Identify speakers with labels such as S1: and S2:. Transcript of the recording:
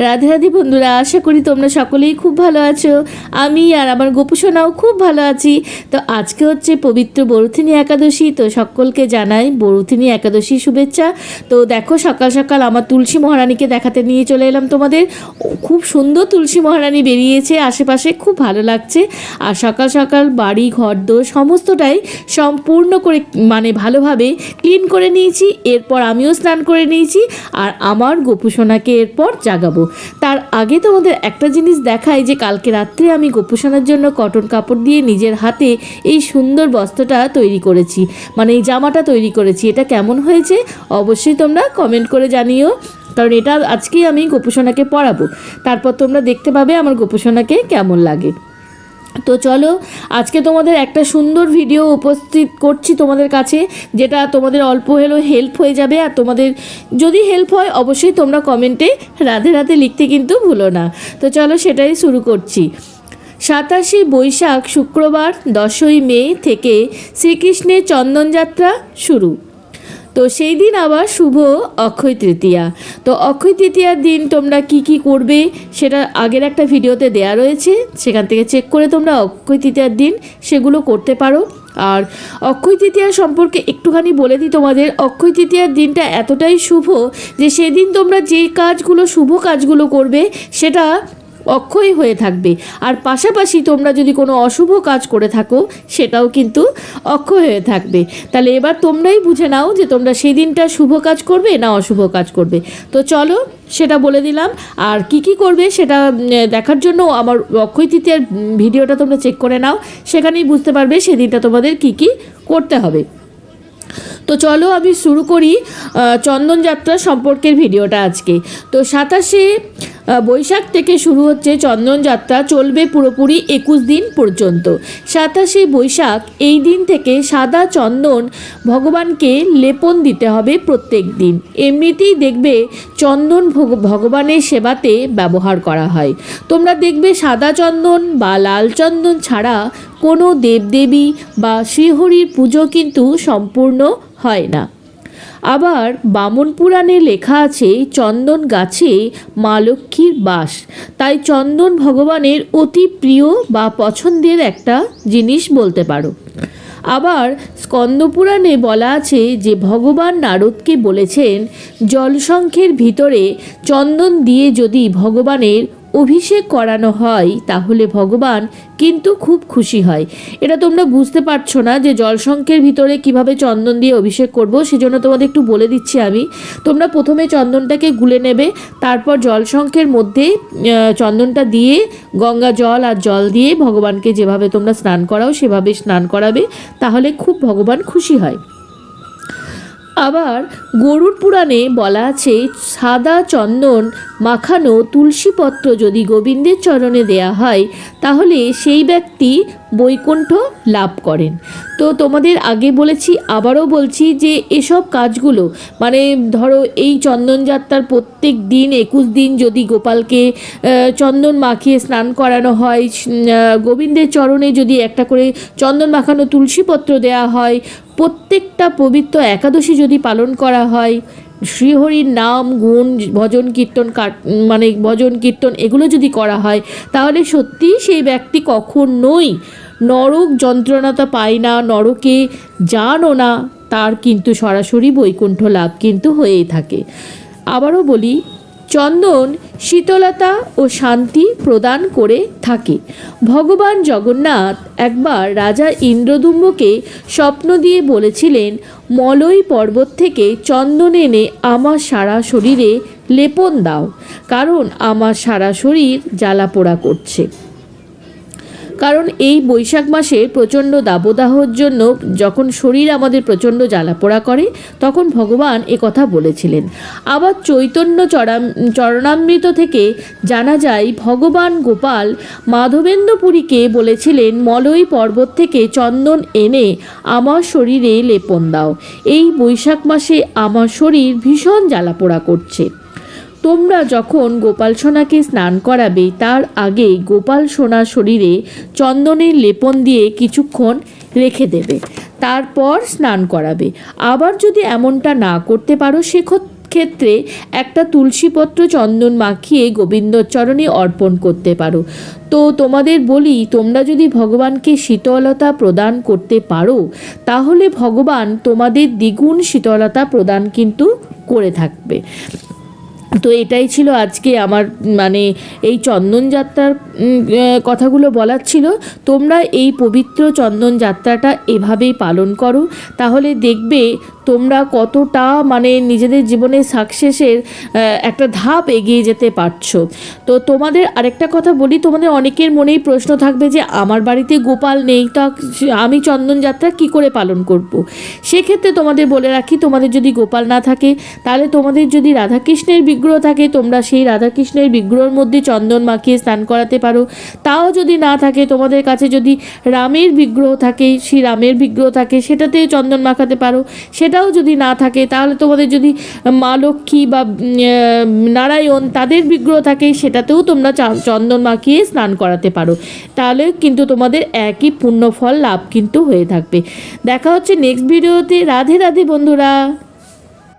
S1: রাধে রাধে বন্ধুরা, আশা করি তোমরা সকলেই খুব ভালো আছো। আমি আর আমার গোপুসোনাও খুব ভালো আছি। তো আজকে হচ্ছে পবিত্র বরুথিনী একাদশী, তো সকলকে জানাই বরুথিনী একাদশী শুভেচ্ছা। তো দেখো, সকাল সকাল আমার তুলসী মহারানীকে দেখাতে নিয়ে চলে এলাম তোমাদের। খুব সুন্দর তুলসী মহারানী বেরিয়েছে, আশেপাশে খুব ভালো লাগছে। আর সকাল সকাল বাড়ি, ঘর, দোর সমস্তটাই সম্পূর্ণ করে মানে ভালোভাবে ক্লিন করে নিয়েছি। এরপর আমিও স্নান করে নিয়েছি। আর আমার গোপুসোনাকে এরপর জাগাবো। তার আগে তোমাদের একটা জিনিস দেখাই যে কালকে রাত্রে আমি গোপোষণার জন্য কটন কাপড় দিয়ে নিজের হাতে এই সুন্দর বস্ত্রটা তৈরি করেছি। মানে এই জামাটা তৈরি করেছি। এটা কেমন হয়েছে অবশ্যই তোমরা কমেন্ট করে জানিও। কারণ এটা আজকেই আমি গোপুসোনাকে পড়াবো তারপর তোমরা দেখতে পাবে আমার গোপুসোনাকে কেমন লাগে। তো চলো, আজকে তোমাদের একটা সুন্দর ভিডিও উপস্থিত করছি তোমাদের কাছে, যেটা তোমাদের অল্প হলেও হেল্প হয়ে যাবে। আর তোমাদের যদি হেল্প হয়, অবশ্যই তোমরা কমেন্টে রাধে রাধে লিখতে কিন্তু ভুলো না। তো চলো সেটাই শুরু করছি। সাতাশে বৈশাখ শুক্রবার, দশই মে থেকে শ্রীকৃষ্ণের চন্দনযাত্রা শুরু। তো সেই দিন আবার শুভ অক্ষয় তৃতীয়া। তো অক্ষয় তৃতীয়ার দিন তোমরা কি কি করবে সেটা আগের একটা ভিডিওতে দেয়া রয়েছে, সেখান থেকে চেক করে তোমরা অক্ষয় তৃতীয়ার দিন সেগুলো করতে পারো। আর অক্ষয় তৃতীয়া সম্পর্কে একটুখানি বলে দিই তোমাদের, অক্ষয় তৃতীয়ার দিনটা এতটাই শুভ যে সেদিন তোমরা যে কাজগুলো, শুভ কাজগুলো করবে সেটা অক্ষয় হয়ে থাকবে। আর পাশাপাশি তোমরা যদি কোনো অশুভ কাজ করে থাকো সেটাও কিন্তু অক্ষয় হয়ে থাকবে। তাহলে এবার তোমরাই বুঝে নাও যে তোমরা সেই দিনটা শুভ কাজ করবে না অশুভ কাজ করবে। তো চলো সেটা বলে দিলাম। আর কি কি করবে সেটা দেখার জন্য আমার অক্ষয় তৃতীয়ার ভিডিওটা তোমরা চেক করে নাও। সেখানেই বুঝতে পারবে সেদিনটা তোমাদের কি কি করতে হবে। তো চলো আমি শুরু করি আহ, চন্দনযাত্রা সম্পর্কের ভিডিওটা আজকে। তো সাতাশে বৈশাখ থেকে শুরু হচ্ছে চন্দনযাত্রা চলবে পুরোপুরি একুশ দিন পর্যন্ত। সাতাশে বৈশাখ, এই দিন থেকে সাদা চন্দন ভগবানকে লেপন দিতে হবে প্রত্যেক দিন। এমনিতেই দেখবে চন্দন ভগ- ভগবানের সেবাতে ব্যবহার করা হয়। তোমরা দেখবে সাদা চন্দন বা লাল চন্দন ছাড়া কোনো দেবদেবী বা শ্রীহরির পুজো কিন্তু সম্পূর্ণ হয় না। আবার বামন পুরাণে লেখা আছে, চন্দন গাছে মা লক্ষ্মীর বাস। তাই চন্দন ভগবানের অতি প্রিয় বা পছন্দের একটা জিনিস বলতে পারো। আবার স্কন্দপুরাণে বলা আছে যে, ভগবান নারদকে বলেছেন, জলসংখ্যের ভিতরে চন্দন দিয়ে যদি ভগবানের অভিষেক করানো হয়, তাহলে ভগবান কিন্তু খুব খুশি হয়। এটা তোমরা বুঝতে পারছ না যে জলসংখ্যের ভিতরে কীভাবে চন্দন দিয়ে অভিষেক করব, সেজন্য তোমাদের একটু বলে দিচ্ছি আমি। তোমরা প্রথমে চন্দনটাকে গুলে নেবে, তারপর জলসংখ্যের মধ্যে চন্দনটা দিয়ে গঙ্গা জল আর জল দিয়ে ভগবানকে যেভাবে তোমরা স্নান করাও, সেভাবে স্নান করাবে, তাহলে খুব ভগবান খুশি হয়। আবার গরুর পুরাণে বলা আছে, সাদা চন্দন মাখানো তুলসীপত্র যদি গোবিন্দের চরণে দেয়া হয়, তাহলে সেই ব্যক্তি বৈকুণ্ঠ লাভ করেন। তো তোমাদের আগে বলেছি, আবারও বলছি যে এসব কাজগুলো মানে ধরো এই চন্দনযাত্রার প্রত্যেক দিন, একুশ দিন যদি গোপালকে চন্দন মাখিয়ে স্নান করানো হয় গোবিন্দের চরণে যদি একটা করে চন্দন মাখানো তুলসীপত্র দেয়া হয় প্রত্যেকটা পবিত্র একাদশী যদি পালন করা হয়, শ্রীহরির নাম, গুণ, ভজন, কীর্তন মানে ভজন, কীর্তন, এগুলো যদি করা হয়, তাহলে সত্যিই সেই ব্যক্তি কখনোই নরক যন্ত্রণাটা পায় না, নরকে জানো না, তার কিন্তু সরাসরি বৈকুণ্ঠ লাভ কিন্তু হয়েই থাকে। আবারও বলি চন্দন, শীতলতা ও শান্তি প্রদান করে থাকে। ভগবান জগন্নাথ একবার রাজা ইন্দ্রদুম্বকে স্বপ্ন দিয়ে বলেছিলেন, মলয় পর্বত থেকে চন্দন এনে আমার সারা শরীরে লেপন দাও, কারণ আমার সারা শরীর জ্বালা পোড়া করছে। কারণ এই বৈশাখ মাসে প্রচণ্ড দাবদাহর জন্য যখন শরীর আমাদের প্রচণ্ড জ্বালাপোড়া করে, তখন ভগবান কথা বলেছিলেন। আবার চৈতন্য চরাম, চরণামৃত থেকে জানা যায়, ভগবান গোপাল মাধবেন্দ্রপুরীকে বলেছিলেন, মলয় পর্বত থেকে চন্দন এনে আমার শরীরে লেপন দাও। এই বৈশাখ মাসে আমার শরীর ভীষণ জ্বালাপোড়া করছে। তোমরা যখন গোপাল সোনাকে স্নান করাবে, তার আগে গোপাল সোনার শরীরে চন্দনের লেপন দিয়ে কিছুক্ষণ রেখে দেবে, তারপর স্নান করাবে। আবার যদি এমনটা না করতে পারো সেক্ষত ক্ষেত্রে একটা তুলসীপত্র চন্দন মাখিয়ে গোবিন্দর চরণে অর্পণ করতে পারো। তো তোমাদের বলি, তোমরা যদি ভগবানকে শীতলতা প্রদান করতে পারো, তাহলে ভগবান তোমাদের দ্বিগুণ শীতলতা প্রদান কিন্তু করে থাকবে। তো এটাই ছিল আজকে আমার মানে এই চন্দন যাত্রার কথাগুলো বলার ছিল, তোমরা এই পবিত্র চন্দন যাত্রাটা এভাবেই পালন করো। তাহলে দেখবে তোমরা কতটা মানে নিজেদের জীবনে সাকসেসের একটা ধাপ এগিয়ে যেতে পারছ। তো তোমাদের আরেকটা কথা বলি, তোমাদের অনেকের মনেই প্রশ্ন থাকবে যে, আমার বাড়িতে গোপাল নেই, তা আমি চন্দন যাত্রা কি করে পালন করব। সেক্ষেত্রে তোমাদের বলে রাখি, তোমাদের যদি গোপাল না থাকে, তাহলে তোমাদের যদি রাধাকৃষ্ণের বিগ্রহ থাকে, তোমরা সেই রাধাকৃষ্ণের বিগ্রহের মধ্যে চন্দন মাখিয়ে স্নান করাতে পারো। তাও যদি না থাকে, তোমাদের কাছে যদি রামের বিগ্রহ থাকে সেই রামের বিগ্রহ থাকে, সেটাতে চন্দন মাখাতে পারো। সেটাও যদি না থাকে, তাহলে তোমাদের যদি মা লক্ষ্মী বা নারায়ণ তাদের বিগ্রহ থাকে, সেটাতেও তোমরা চন্দন মাখিয়ে স্নান করাতে পারো। তাহলে কিন্তু তোমাদের একই পুণ্যফল লাভ কিন্তু হয়ে থাকবে। দেখা হচ্ছে নেক্সট ভিডিওতে রাধে রাধে বন্ধুরা।